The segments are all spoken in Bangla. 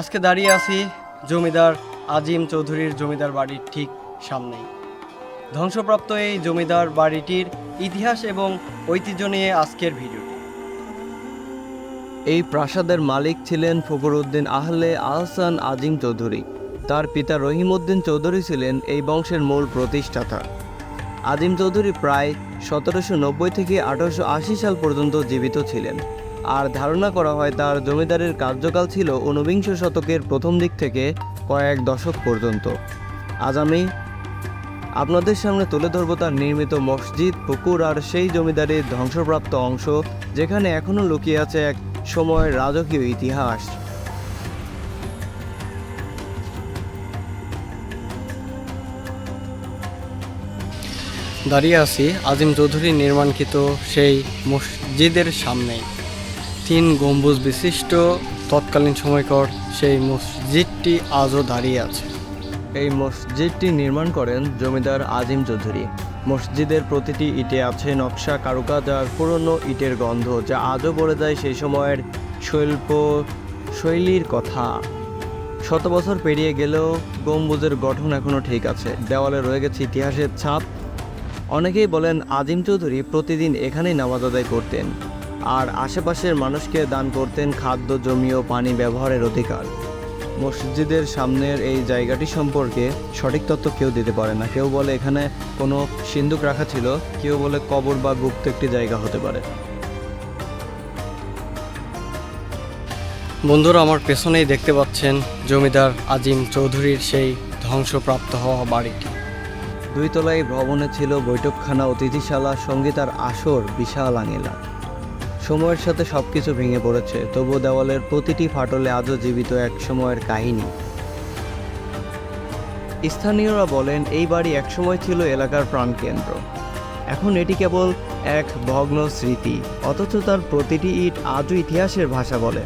আজকে দাঁড়িয়ে আছি জমিদার আজিম চৌধুরীর জমিদার বাড়ির ঠিক সামনেই। ধ্বংসপ্রাপ্ত এই জমিদার বাড়িটির ইতিহাস এবং ঐতিহ্য নিয়ে আজকের ভিডিওটি। এই প্রাসাদের মালিক ছিলেন ফখরুদ্দিন আহলে আহসান আজিম চৌধুরী। তার পিতা রহিমউদ্দিন চৌধুরী ছিলেন এই বংশের মূল প্রতিষ্ঠাতা। আজিম চৌধুরী প্রায় সতেরোশো নব্বই থেকে আঠারোশো আশি সাল পর্যন্ত জীবিত ছিলেন। আর ধারণা করা হয় তার জমিদারের কার্যকাল ছিল ঊনবিংশ শতকের প্রথম দিক থেকে কয়েক দশক পর্যন্ত। আজ আমি আপনাদের সামনে তুলে ধরব তার নির্মিত মসজিদ, পুকুর আর সেই জমিদারির ধ্বংসপ্রাপ্ত অংশ, যেখানে এখনও লুকিয়ে আছে এক সময়ের রাজকীয় ইতিহাস। দাঁড়িয়ে আছি আজিম চৌধুরী নির্মাণকৃত সেই মসজিদের সামনেই। তিন গম্বুজ বিশিষ্ট, তৎকালীন সময়কর সেই মসজিদটি আজও দাঁড়িয়ে আছে। এই মসজিদটি নির্মাণ করেন জমিদার আজিম চৌধুরী। মসজিদের প্রতিটি ইটে আছে নকশা, কারুকাজ আর পুরনো ইটের গন্ধ, যা আজও বলে যায় সেই সময়ের শৈল্প, শৈলীর কথা। শত বছর পেরিয়ে গেলেও গম্বুজের গঠন এখনও ঠিক আছে। দেওয়ালে রয়ে গেছে ইতিহাসের ছাপ। অনেকেই বলেন আজিম চৌধুরী প্রতিদিন এখানেই নামাজ আদায় করতেন। আর আশেপাশের মানুষকে দান করতেন খাদ্য, জমি ও পানি ব্যবহারের অধিকার। মসজিদের সামনের এই জায়গাটি সম্পর্কে সঠিক তথ্য কেউ দিতে পারে না। কেউ বলে এখানে কোনো সিন্ধুক রাখা ছিল, কেউ বলে কবর বা গুপ্ত একটি জায়গা হতে পারে। বন্ধুরা, আমার পেছনেই দেখতে পাচ্ছেন জমিদার আজিম চৌধুরীর সেই ধ্বংসপ্রাপ্ত হওয়া বাড়িটি দুই তলায় ভবনে ছিল বৈঠকখানা, অতিথিশালা সঙ্গীতার আসর, বিশাল আঙিলা। সময়ের সাথে সব কিছু ভেঙে পড়েছে তবু দেওয়ালের প্রতিটি ফাটলে আজও জীবিত এক সময়ের কাহিনী। স্থানীয়রা বলেন, এই বাড়ি একসময় ছিল এলাকার প্রাণকেন্দ্র। এখন এটি কেবল এক ভগ্ন স্মৃতি, অথচ তার প্রতিটি ইট আজও ইতিহাসের ভাষা বলে।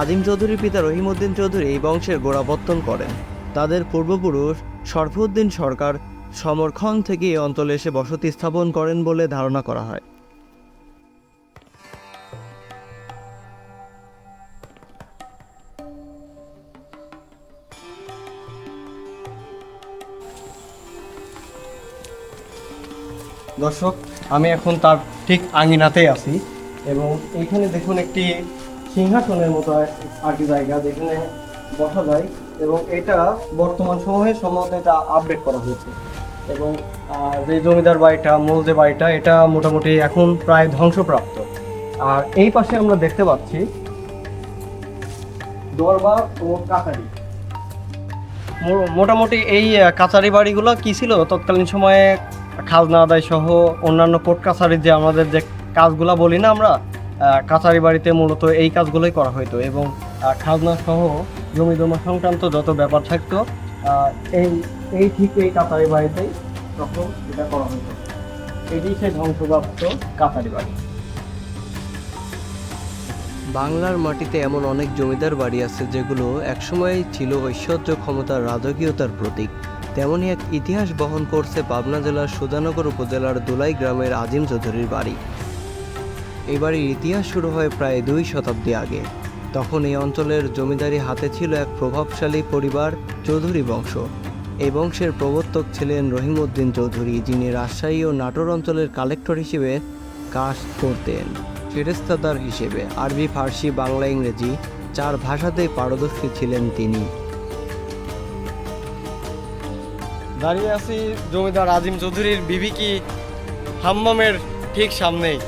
আজিম চৌধুরীর পিতা রহিমউদ্দিন চৌধুরী এই বংশের গোড়াপত্তন করেন। তাদের পূর্বপুরুষ শরফুদ্দিন সরকার সমরক্ষণ থেকে এই অঞ্চলে এসে বসতি স্থাপন করেন বলে ধারণা করা হয়। দর্শক, আমি এখন তার ঠিক আঙিনাতেই আছি এবং এইখানে দেখুন একটি সিংহাসনের মতো আর জায়গা যেখানে বসা যায় এবং এটা বর্তমান সময়ে সম্ভবত এটা আপডেট করা হয়েছে। এবং যে জমিদার বাড়িটা, মূল যে বাড়িটা, এটা মোটামুটি এখন প্রায় ধ্বংসপ্রাপ্ত। আর এই পাশে আমরা দেখতে পাচ্ছি দরবার ও কাছারি মো- মোটামুটি এই কাছারি বাড়িগুলো কি ছিল তৎকালীন সময়ে খাজনা আদায় সহ অন্যান্য কোর্ট কাছারির যে আমাদের যে কাজগুলা বলি না আমরা কাছারি বাড়িতে মূলত এই কাজগুলোই করা হতো এবং খাজনা সহ জমি জমা সংক্রান্ত যত ব্যাপার থাকতো এই এই ঠিক এই কাছারি বাড়িতেই তখন এটা করা হতো এটি সেই ধ্বংসপ্রাপ্ত কাছারি বাড়ি। বাংলার মাটিতে এমন অনেক জমিদার বাড়ি আছে যেগুলো একসময় ছিল ঐশ্বর্য ক্ষমতার রাজকীয়তার প্রতীক। তেমনই এক ইতিহাস বহন করছে পাবনা জেলার সুজানগর উপজেলার দোলাই গ্রামের আজিম চৌধুরীর বাড়ি। এই বাড়ির ইতিহাস শুরু হয় প্রায় দুই শতাব্দী আগে। তখন এই অঞ্চলের জমিদারি হাতে ছিল এক প্রভাবশালী পরিবার, চৌধুরী বংশ। এই বংশের প্রবর্তক ছিলেন রহিমউদ্দিন চৌধুরী, যিনি রাজশাহী ও নাটোর অঞ্চলের কালেক্টর হিসেবে কাজ করতেন। ফেরেস্তাদার হিসেবে আরবি, ফার্সি, বাংলা, ইংরেজি চার ভাষাতেই পারদর্শী ছিলেন তিনি। দাঁড়িয়ে আছি জমিদার আজিম চৌধুরীর বিবি কি হাম্মামের ঠিক সামনেই?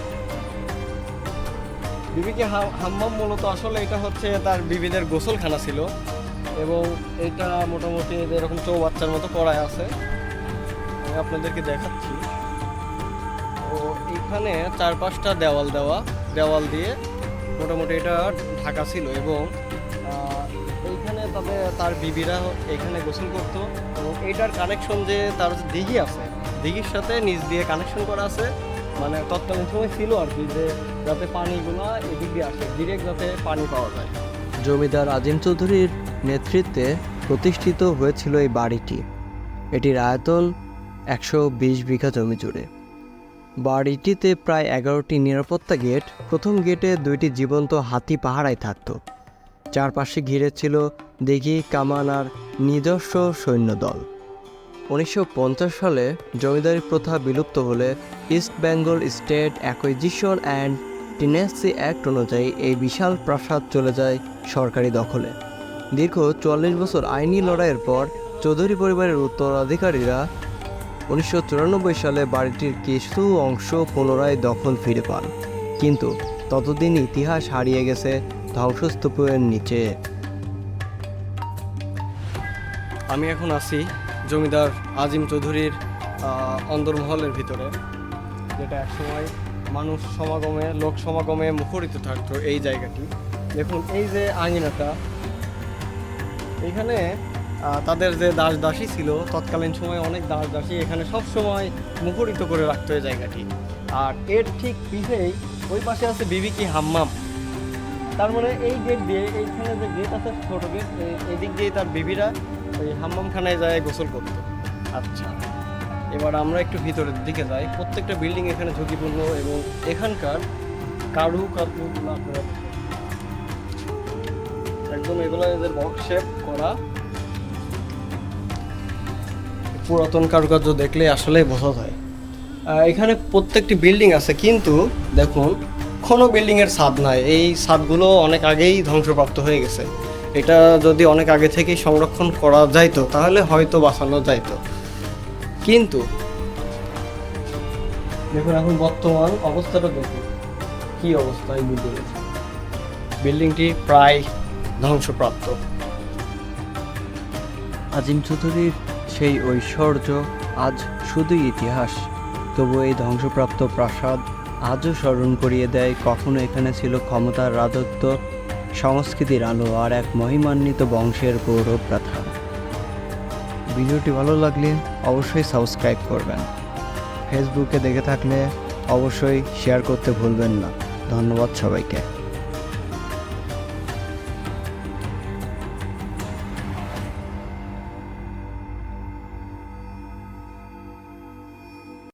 বিবিকে হাম্মাম মূলত আসলে এটা হচ্ছে তার বিবিদের গোসলখানা ছিল এবং এটা মোটামুটি এরকম চৌবাচ্চার মতো করায় আছে। আমি আপনাদেরকে দেখাচ্ছি। ও এখানে চার পাঁচটা দেওয়াল দেওয়া, দেওয়াল দিয়ে মোটামুটি এটা ঢাকা ছিল এবং তবে তার বিবিরা এখানে গোসল করতো এবং এটার কানেকশন যে তার দিঘি আছে। দিঘির সাথে নিচ দিয়ে কানেকশন করা আছে। মানে তৎকালীন সময় ছিল আর কি যে যাতে পানিগুলো এদিক দিয়ে আসে ডিরেক্ট যাতে পানি পাওয়া যায়। জমিদার আজিম চৌধুরীর নেতৃত্বে প্রতিষ্ঠিত হয়েছিল এই বাড়িটি। এটির আয়তন একশো বিশ বিঘা জমি জুড়ে। বাড়িটিতে প্রায় এগারোটি নিরাপত্তা গেট, প্রথম গেটে দুইটি জীবন্ত হাতি পাহারায় থাকতো। চারপাশে ঘিরে ছিল দিঘি কামান আর নিজস্ব সৈন্যদল। উনিশশো পঞ্চাশ সালে জমিদারি প্রথা বিলুপ্ত হলে East Bengal State Acquisition and Tenancy Act অনুযায়ী এই বিশাল প্রাসাদ চলে যায় সরকারি দখলে। দীর্ঘ চুয়াল্লিশ বছর আইনি লড়াইয়ের পর চৌধুরী পরিবারের উত্তরাধিকারীরা উনিশশো চুরানব্বই সালে বাড়িটির কিছু অংশ পুনরায় দখল ফিরে পান। কিন্তু ততদিন ইতিহাস হারিয়ে গেছে ধ্বংসস্তূপের নিচে। আমি এখন আছি জমিদার আজিম চৌধুরীর অন্দরমহলের ভিতরে, যেটা একসময় মানুষ সমাগমে, লোক সমাগমে মুখরিত থাকতো এই জায়গাটি। দেখুন, এই যে আঙিনাটা, এখানে তাদের যে দাস দাসী ছিল, তৎকালীন সময়ে অনেক দাস দাসী এখানে সব সময় মুখরিত করে রাখতো এই জায়গাটি। আর এর ঠিক পিছেই ওই পাশে আছে বিবি কি হাম্মাম। তার মানে এই গেট দিয়ে এইখানে যে গেট আছে ছোট গেট এদিক দিয়ে তার বিবিরা ওই হাম্মামখানায় যায় গোসল করতো। আচ্ছা। এবার আমরা একটু ভিতরের দিকে যাই। প্রত্যেকটা বিল্ডিং এখানে ঝুঁকিপূর্ণ এবং এখানকার কারু কারুগুলো আপনারা একদম এগুলো এদের বক্স শেপ করা। পুরাতন কারুকার্য দেখলে আসলেই বোঝা যায়। এখানে প্রত্যেকটি বিল্ডিং আছে কিন্তু দেখুন কোনো বিল্ডিংয়ের ছাদ নাই। এই ছাদগুলো অনেক আগেই ধ্বংসপ্রাপ্ত হয়ে গেছে। এটা যদি অনেক আগে থেকেই সংরক্ষণ করা যাইতো, তাহলে হয়তো বাঁচানো যাইতো। কিন্তু দেখুন এখন বর্তমান অবস্থাটা দেখুন। কি অবস্থা এই বিল্ডিংয়ের বিল্ডিংটি প্রায় ধ্বংসপ্রাপ্ত। আজিম চৌধুরীর সেই ঐশ্বর্য আজ শুধুই ইতিহাস। তবু এই ধ্বংসপ্রাপ্ত প্রাসাদ আজও স্মরণ করিয়ে দেয় কখনো এখানে ছিল ক্ষমতার রাজত্ব, সংস্কৃতির আলো আর এক মহিমান্বিত বংশের গৌরব প্রথা। ভিডিওটি ভালো লাগলে অবশ্যই সাবস্ক্রাইব করবেন। ফেসবুকে দেখে থাকলে অবশ্যই শেয়ার করতে ভুলবেন না। ধন্যবাদ সবাইকে।